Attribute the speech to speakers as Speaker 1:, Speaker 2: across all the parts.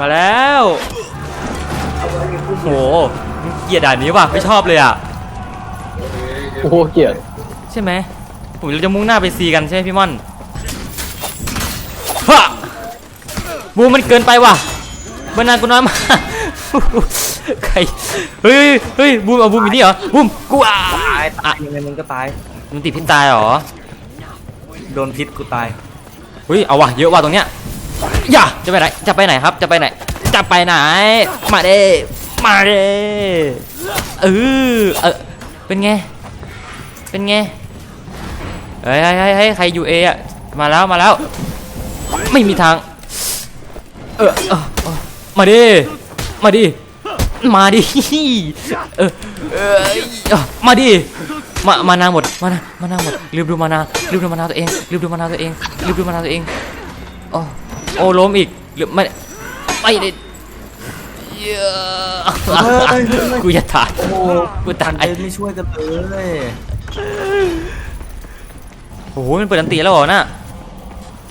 Speaker 1: มาแล้วโหเกลียดด่านนี้ว่ะไม่ชอบเลยอะ
Speaker 2: โอ้โหเกลียด
Speaker 1: ใช่ไหมผมเราจะมุ่งหน้าไปซีกันใช่ไหมพี่ม่อนฮะบูมมันเกินไปว่ะเบอร์นานกูน้อยมากใครเฮ้ยเฮ้ยเฮ้ยบูมเอาบูมอยู่นี่เหรอบูมกูอะ
Speaker 3: ตายตายยังไงมึงก็ตาย
Speaker 1: มันติดพิษตายเหรอ
Speaker 3: โดนพิษกูตาย
Speaker 1: เฮ้ยเอาว่ะเยอะว่ะตรงเนี้ย อย่าจะไปไหน จะไปไหนครับ จะไปไหน จะไปไหน มาเด้มาเด้เออเออ เป็นไง เป็นไง เฮ้ยเฮ้ยเฮ้ยใครอยู่เอะมาแล้ว มาแล้ว ไม่มีทาง เออเออมาดิ มาดิ มาดิ เออเออมาดิมามานาหมด มานามานาหมด ลืมดูมานาลืมดูมานาตัวเอง ลืมดูมานาตัวเอง ลืมดูมานาตัวเองโอ้ โอ้ล้มอีกลืมไม่ไม่ได้เหี้ย กูจะตาย
Speaker 3: โอ้โห
Speaker 1: กูตาย
Speaker 3: เดินไม่ช่วยกันเลย
Speaker 1: โอ้โหมันเปิดอันตีแล้วเหรอน่ะ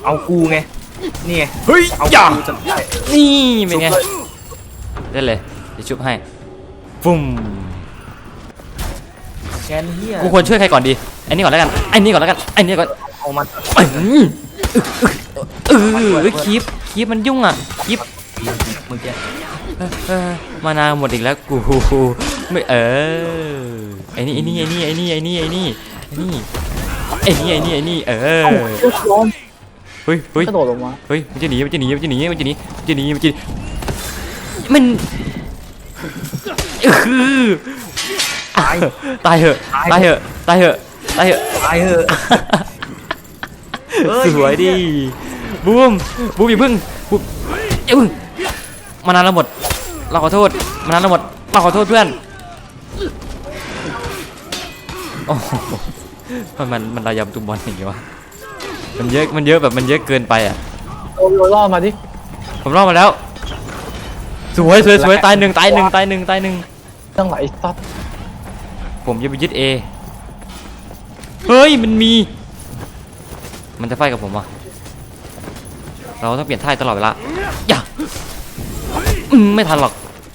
Speaker 3: เอากูไงนี่ไง
Speaker 1: เฮ้ย
Speaker 3: เอา
Speaker 1: อย่า
Speaker 3: กูจะได้
Speaker 1: นี่เป็นไงเล่นเลยเดี๋ยวชุบให้ฟุ่ม
Speaker 3: แกนเฮีย
Speaker 1: กูควรช่วยใครก่อนดีไอ้นี่ก่อนแล้วกันไอ้นี่ก่อนแล้วกันไอ้นี่ก่อน
Speaker 3: เอามา
Speaker 1: เออเอ อเออคีบคีบมันยุ่งอะคีบ
Speaker 3: เมื่อกี้
Speaker 1: มานาหมดอีกแล้วกูไม่เออไอ้นี่ไอ้นี่ไอ้นี่ไอ้นี่ไอ้นี่ไอ้นี่ไอ้นี่ไอ้นี่ไอ้นี่ไอ้นี่เออ
Speaker 2: เฮ้
Speaker 1: ยเฮ้ย
Speaker 2: กระโดดลงมา
Speaker 1: เฮ้ยมันจะหนีมันจะหนีมันจะหนีมันจะหนีมันจะหนีมันจะหนีมันเออ
Speaker 3: ตาย
Speaker 1: ตายเหอะตายเหอะตายเหอะตายเหอะ
Speaker 3: ตายเหอะ
Speaker 1: สวยดิ บูมบูมอย่าพึ่งบูมอย่าพึ่งมานานแล้วหมด เราขอโทษมานานแล้วหมดเราขอโทษเพื่อนโอ้โหมันมันมันระยำตุมบอลอย่างงี้วะมันเยอะมันเยอะแบบมันเยอะเกินไปอะ
Speaker 2: โดนโดนล่อมาดิ
Speaker 1: ผมรอดมาแล้วสวยสวยสวยตายหนึ่งตายหนึ่งตายหนึ่งตายหนึ่ง
Speaker 2: จังไหวซัด
Speaker 1: ผมจะไปยึดเอเฮ้ยมันมี มันจะไฟกับผมอะ เราต้องเปลี่ยนท่าตลอดเวลาอย่าอืมไม่ทันหรอก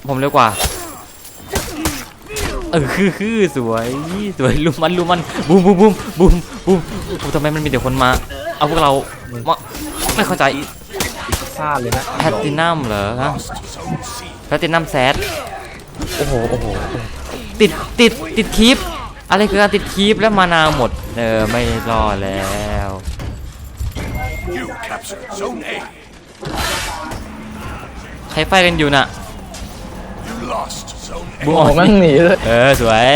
Speaker 1: ผมเร็วกว่า เออคือคือสวยสวยลุมมันลุมมันบูมบูมบูมบูมบูมโอ้ทำไมมันมีแต่คนมา เอาพวกเรามาไม่เข้าใจ
Speaker 3: ซ่าเลยนะ
Speaker 1: แพตตินัมเหรอฮะแพตตินัมแซดโอ้โหโอ้โหโอ้โหติดติดติดคีปอะไรคือการติดคีปแล้วมานาหมด เออ ไม่รอดแล้ว
Speaker 4: You captured Zone A.
Speaker 1: ใครไฟกันอยู่น่ะ
Speaker 4: You lost Zone A.
Speaker 1: บู
Speaker 2: โอ้โหแม่งหนีเลย
Speaker 1: เออสวย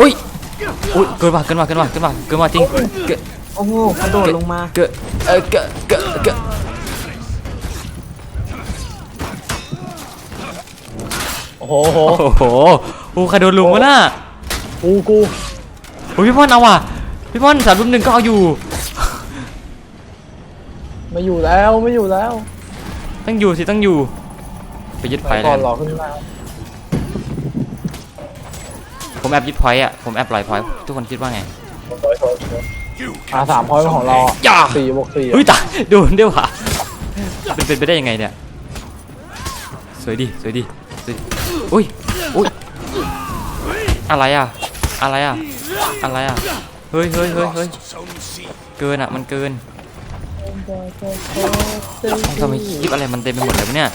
Speaker 1: อุ้ยอุ้ยเกินว่ะเกินว่ะเกินว่ะเกินว่ะเกินว่ะจริงเกิน
Speaker 3: โอ้โหกระโดดลงมา
Speaker 1: เกินเออเกินเกินเกิน
Speaker 2: โอ้โหโห
Speaker 1: โอ้โหโอ้ใครโดนลุมวะน่ะ
Speaker 2: กูกู
Speaker 1: โอ้ยพี่พ่อนเอาว่ะพี่พ่อนสามรุ่มหนึ่งก็เอาอยู่
Speaker 2: ไม่อยู่แล้วไม่อยู่แล้ว
Speaker 1: ต้องอยู่สิต้องอยู่ ไปยึดไฟ
Speaker 2: ไป
Speaker 1: เล
Speaker 2: ก่อน
Speaker 1: ย
Speaker 2: รอขึ้นมา
Speaker 1: ผมแอบยึดพอยต์อะผมแอบปล่อยพอยต์ทุกคนคิดว่าไง
Speaker 2: ถอยถอยถอย
Speaker 4: You
Speaker 2: อ่าสามพอยต์ของเราอะ
Speaker 1: อย่า
Speaker 2: สี่บวกสี่อะ
Speaker 1: เฮ้ยตายโดนด้วยว่ะเป็นเป็นไปได้ยังไงเนี่ย สวยดิสวยดิสวยดิอุ้ยอุ้ยอะไรอะ อะไรอะ อะไรอะ เฮ้ยเฮ้ยเฮ้ยเฮ้ย
Speaker 4: lost Zone C.
Speaker 1: เกินอะ มันเกิน ทำไมคลิปอะไรมันเต็มไปหมดเลยวะเนี่ย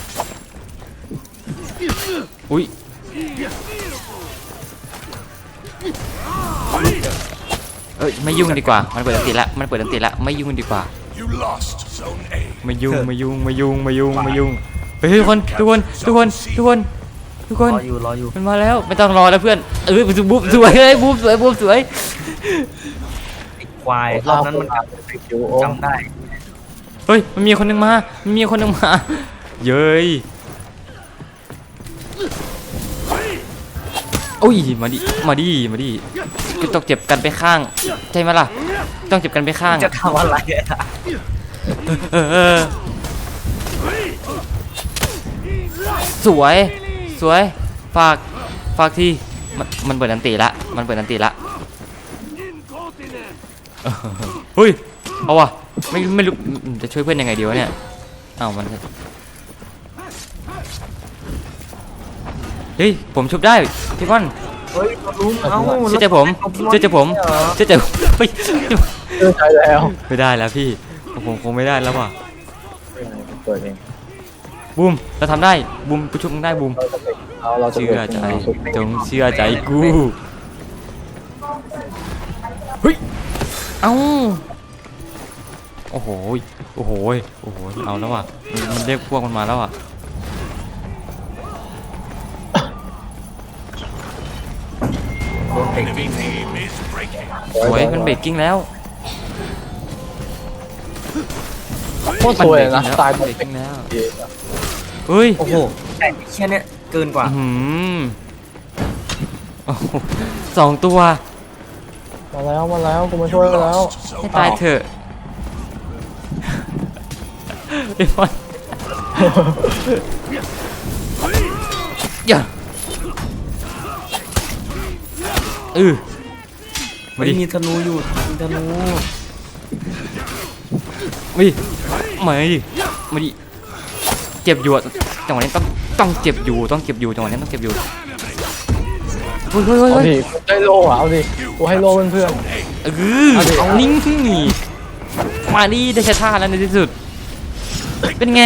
Speaker 1: อุ้ยเอ้ยไม่ยุ่งดีกว่า มันเปิดอันติละ มันเปิดอันติละ ไม่ยุ่งดีกว่า
Speaker 4: You lost Zone A.
Speaker 1: ไม่ยุ่งไม่ยุ่งไม่ยุ่งไม่ยุ่งไม่ยุ่งเฮ้ยทุกคนทุกคนทุกคนทุกคนทุกคน
Speaker 3: รออยู่รออยู่
Speaker 1: มันมาแล้วไม่ต้องรอแล้วเพื่อนเออบูมสวยเลยบูมสวยบูมสวย
Speaker 3: ควายรอบนั้นมันกลับ
Speaker 2: ติดอยู่โอ้
Speaker 3: จำได้
Speaker 1: เฮ้ยมันมีคนหนึงมามันมีคนหนึงมา เย้ยโอ้ยมาดิมาดิมาดิก็ต้องเจ็บกันไปข้างใช่ไหมล่ะ ต้องเจ็บกันไปข้าง
Speaker 3: จะทำอะไรอะ
Speaker 1: เออเออสวย สวย ฝาก ฝากทีมันมันเปิดอันตีละ มันเปิดอันตีละเออเฮ้ย เอาวะ ไม่ไม่รู้จะช่วยเพื่อนยังไงดีวะเนี่ยเอ้ามันเฮ้ยผมชุบได้พี่บอล
Speaker 3: เฮ้ยลุมเอา
Speaker 1: เชื่อใจผมเชื่อใจผมเชื่อใจเฮ้ย
Speaker 2: ไม่ได้แล้ว
Speaker 1: ไม่ได้แล้วพี่ผมคงไม่ได้แล้วว่ะบูมเราทำได้บูมปรชุบได้บูม
Speaker 2: เชื่
Speaker 1: อใจจงเชื่อใจกูเฮ้ยเอ้า โอ้โห โอ้โห โอ้โห เอาแล้วว่ะมันมันเรียกพวกมันมาแล้วอะ
Speaker 4: Enemy team is breaking.
Speaker 1: สวย มันเบรกกิ้งแล้ว
Speaker 2: โคตรสวยนะตาย
Speaker 1: เบ
Speaker 2: หม
Speaker 1: ร
Speaker 2: ด
Speaker 1: กกิ้งแล้วเฮ้ย
Speaker 3: โอ้โหแต่แค่เนี้ยเกินกว่า
Speaker 1: อื้อหือโอ้โหสองตัว
Speaker 2: มาแล้ว มาแล้ว กูมาช่วยแล้ว
Speaker 1: ให้ตายเถอะ ไอ้บอลอย่าเออมา
Speaker 3: ไม่
Speaker 1: ดิ
Speaker 3: มีธนูอยู่มีธนู
Speaker 1: มาดิมาดิมาดิเจ็บอยู่อะจังหวะนี้ต้องต้องเจ็บอยู่ต้องเจ็บอยู่จังหวะนี้ต้องเจ็บอยู่เฮ้ยเฮ้ยเฮ้ย
Speaker 2: เอา
Speaker 1: เฮ้ย
Speaker 2: ดิได้โล่อะเอาดิกูให้โล่เพื่อน
Speaker 1: เออเอานิ่งนี่มาดิได้ใช้ท่าแล้วในที่สุด เป็นไง